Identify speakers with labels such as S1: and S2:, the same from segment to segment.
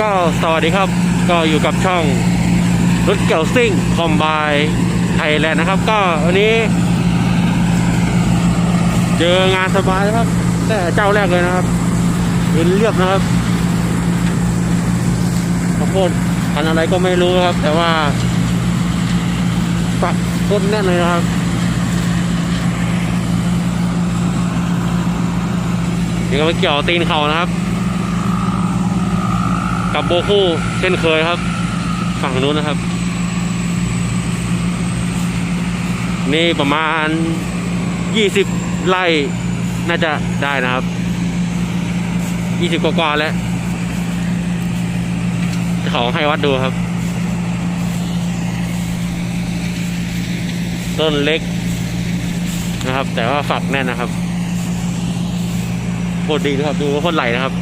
S1: ก็สวัสดีครับ ก็อยู่กับช่องรถเกี่ยวซิ่งคอมบายไทยแลนด์นะครับ ก็วันนี้ เจองานสบายนะครับ แต่เจ้าแรกเลยนะครับเป็นเรียบนะครับข้าวโพดพันอะไรก็ไม่รู้ครับ แต่ว่าปักต้นแน่นเลยนะครับนี่ก็มาเกี่ยวตีนเขานะครับ กับโบคู่เช่นเคยครับ ฝั่งนู้นนะครับ นี่ประมาณยี่สิบไร่น่าจะได้นะครับยี่สิบกว่าๆแล้วจะของให้วัดดูครับ ต้นเล็กนะครับ แต่ว่าฝักแน่นนะครับโคตรดีนะครับ ดูโคตรไหลนะครับ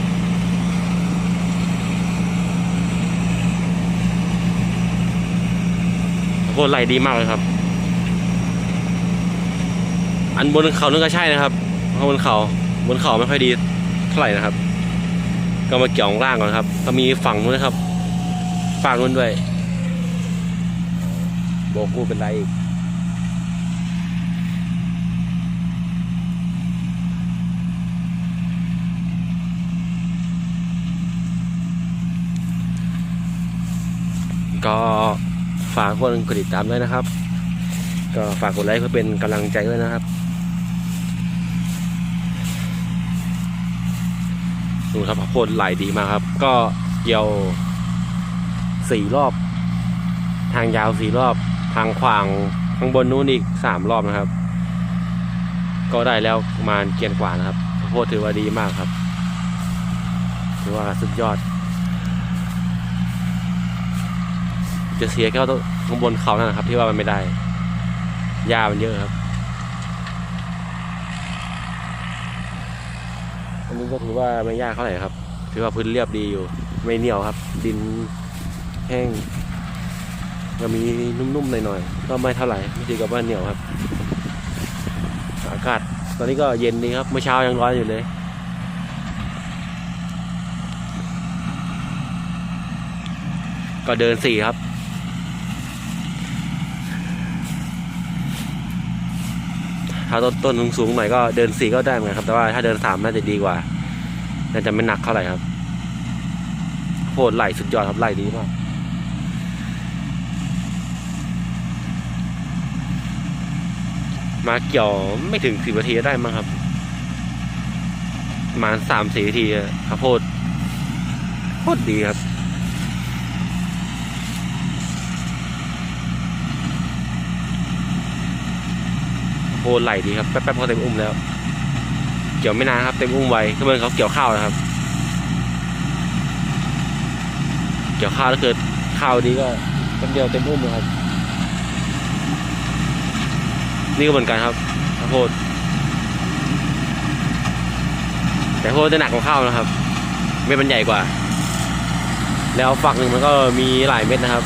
S1: คตรไหลดีมากเลยครับ อันบนเขานึงก็ใช่นะครับเพราะบนเขาบนเขาไม่ค่อยดีเท่าไหร่นะครับ ก็มาเกี่ยวข้างล่างก่อนครับ ก็มีฝั่งนู้นนะครับ ฝั่งนู้นด้วยโบกูเป็นไรอีกก็ ฝากคนกดติดตามด้วยนะครับ ก็ฝากกดไลค์เพื่อเป็นกำลังใจด้วยนะครับดูครับข้าวโพดไหลดีมากครับ ก็เกี่ยวสี่รอบ ทางยาวสี่รอบ ทางขวางข้างบนนู้นอีกสามรอบนะครับ ก็ได้แล้วประมาณเกียนกว่านะครับข้าวโพดถือว่าดีมากครับ ถือว่าสุดยอด จะเสียแค่ว่าข้างบนเขานั่นนะครับ ที่ว่ามันไม่ได้หญ้ามันเยอะครับ อันนี้ก็ถือว่าไม่ยากเท่าไหร่ครับ ถือว่าพื้นเรียบดีอยู่ ไม่เหนียวครับ ดินแห้งก็มีนุ่มๆหน่อยๆก็ไม่เท่าไหร่ไม่ถึงกับว่าเหนียวครับ อากาศตอนนี้ก็เย็นดีครับ เมื่อเช้ายังร้อนอยู่เลยก็เดินสี่ครับ ถ้าต้นต้นสูงๆหน่อยก็เดินสี่ก็ได้เหมือนกันครับ แต่ว่าถ้าเดินสามน่าจะดีกว่า น่าจะไม่หนักเท่าไหร่ครับโคตรไหลสุดยอดครับไหลดีมากมาเกี่ยวไม่ถึงสิบนาทีได้มั้งครับประมาณสามสี่นาทีอะข้าวโพดโคตรดีครับ โอ้ไหลดีครับแป๊บๆก็เต็มอุ้มแล้ว เกี่ยวไม่นานครับเต็มอุ้มไวก็เหมือนเขาเกี่ยวข้าวนะครับ เกี่ยวข้าวถ้าเกิดข้าวดีก็แป๊บเดียวเต็มอุ้มเลยครับ นี่ก็เหมือนกันครับข้าวโพดแต่ข้าวโพดจะหนักกว่าข้าวนะครับเม็ดมันใหญ่กว่า แล้วฝักหนึ่งมันก็มีหลายเม็ดนะครับ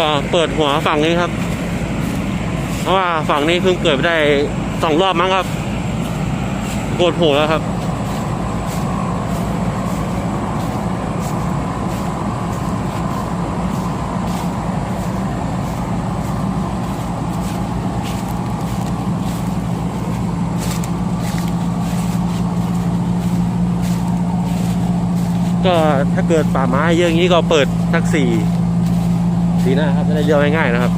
S1: ก็เปิดหัวฝั่งนี้ครับ เพราะว่าฝั่งนี้เพิ่งเกิดไปได้สองรอบมั้งครับโกดโผล่แล้วครับ ก็ถ้าเกิดป่าไม้เยอะอย่างนี้ก็เปิดทักสี่ สีหน้าครับจะได้เรียวง่ายๆนะครับ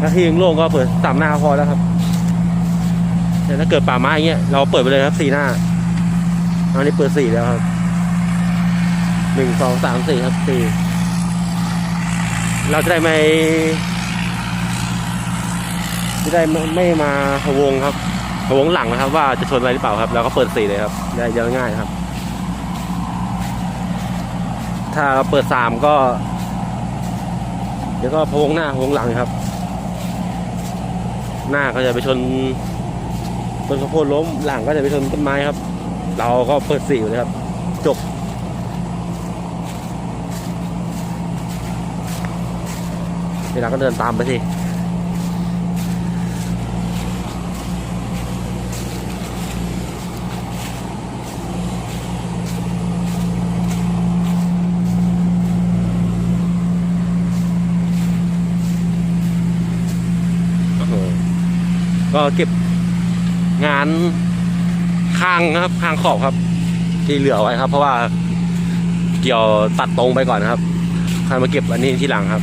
S1: ถ้าที่ยังโล่งก็เปิดสามหน้าพอแล้วครับแต่ถ้าเกิดป่าไม้อย่างเงี้ยเราเปิดไปเลยครับสี่หน้าอันนี้เปิดสี่แล้วครับหนึ่งสองสามสี่ครับสี่เราจะได้ไม่จะได้ไม่ไม่มาพวงครับพวงหลังนะครับ ว่าจะชนอะไรหรือเปล่าครับเราก็เปิดสี่เลยครับได้เรียวง่ายครับ ถ้าเราเปิดสามก็ ดี๋ยวก็พวงหน้าพวงหลังครับ หน้าก็จะไปชนต้นข้าวโพดล้มหลังก็จะไปชนต้นไม้ครับ เราก็เปิดสี่อยู่เลยครับ จบเวลาก็เดินตามไปสิ ก็เก็บงานข้างครับข้างขอบครับ ที่เหลือไว้ครับ เพราะว่าเกี่ยวตัดตรงไปก่อนนครับค่อยมาเก็บอันนี้ที่หลังครับ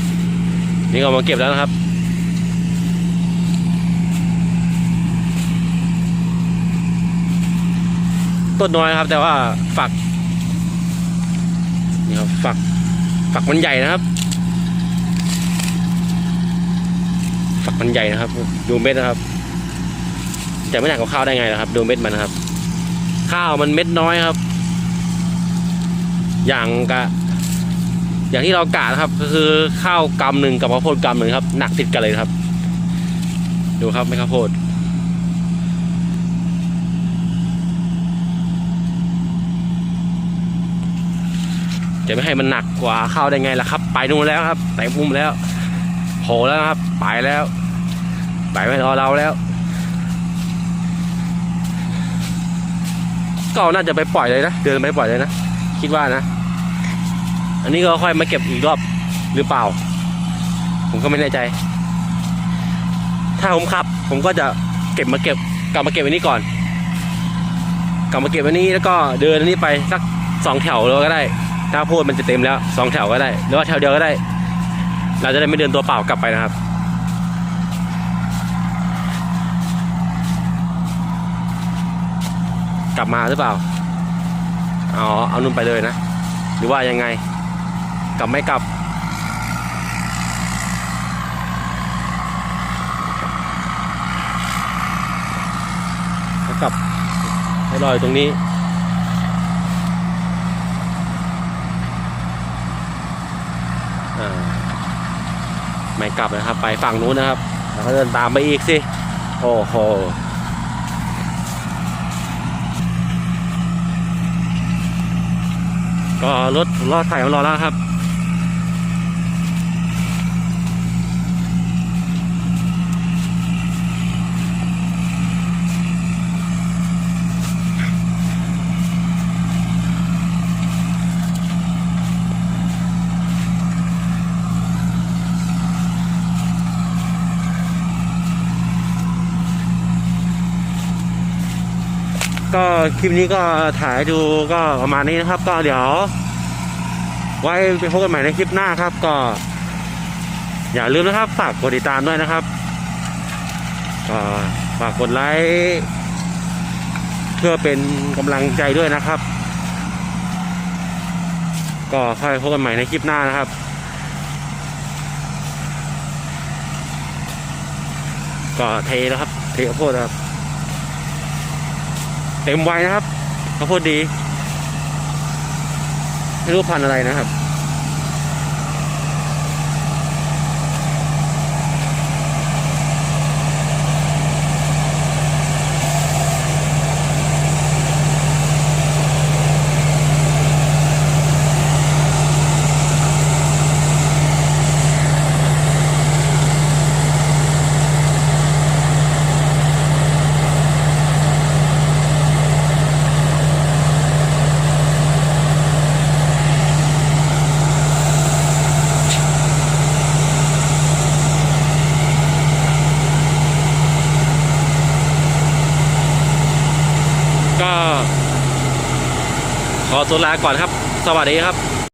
S1: นี่ก็มาเก็บแล้วนะครับต้นน้อยครับ แต่ว่าฝักนี่ครับฝักฝักมันใหญ่นะครับ ฝักมันใหญ่นะครับ ดูเม็ดนะครับ จะไม่หนักกว่าข้าวได้ไงนะครับ ดูเม็ดมันครับ ข้าวมันเม็ดน้อยครับ อย่างกะอย่างที่เรากะนะครับ ก็คือข้าวกำหนึ่งกับข้าวโพดกำหนึ่งครับ หนักติดกันเลยครับ ดูครับไม่ข้าวโพดจะไม่ให้มันหนักกว่าข้าวได้ไงล่ะครับ ไปนู่นแล้วครับแต่มุมแล้วโผล่แล้วครับ ไปแล้ว ไปไม่รอเราแล้ว ก็น่าจะไปปล่อยเลยนะ เดินไปปล่อยเลยนะ คิดว่านะ อันนี้ก็ค่อยมาเก็บอีกรอบหรือเปล่า ผมก็ไม่แน่ใจ ถ้าผมขับ ผมก็จะเก็บมาเก็บกลับมาเก็บอันนี้ก่อน กลับมาเก็บอันนี้แล้วก็เดินอันนี้ไปสักสองแถวเลยก็ได้ ถ้าพูดมันจะเต็มแล้วสองแถวก็ได้ หรือว่าแถวเดียวก็ได้ เราจะได้ไม่เดินตัวเปล่ากลับไปนะครับ กลับมาหรือเปล่าอ๋อเอานุ่นไปเลยนะ หรือว่ายังไง กลับไม่กลับแล้วกลับให้รอยตรงนี้อ่าไม่กลับนะครับ ไปฝั่งนู้นนะครับ แล้วก็เดินตามไปอีกสิ โอ้โห ก็รถรอดไถมารอแล้วครับ ก็คลิปนี้ก็ถ่ายดูก็ประมาณนี้นะครับ ก็เดี๋ยว ไว้ไปพบกันใหม่ในคลิปหน้าครับ ก็ อย่าลืมนะครับฝากกดติดตามด้วยนะครับก็ฝากกดไลค์เพื่อเป็นกำลังใจด้วยนะครับ ก็ค่อยพบกันใหม่ในคลิปหน้านะครับ ก็เทแล้วครับ เทข้าวโพดครับ เต็มไวนะครับข้าวโพดดี ไม่รู้พันธุ์อะไรนะครับ ขอตัวลาก่อนครับ สวัสดีครับ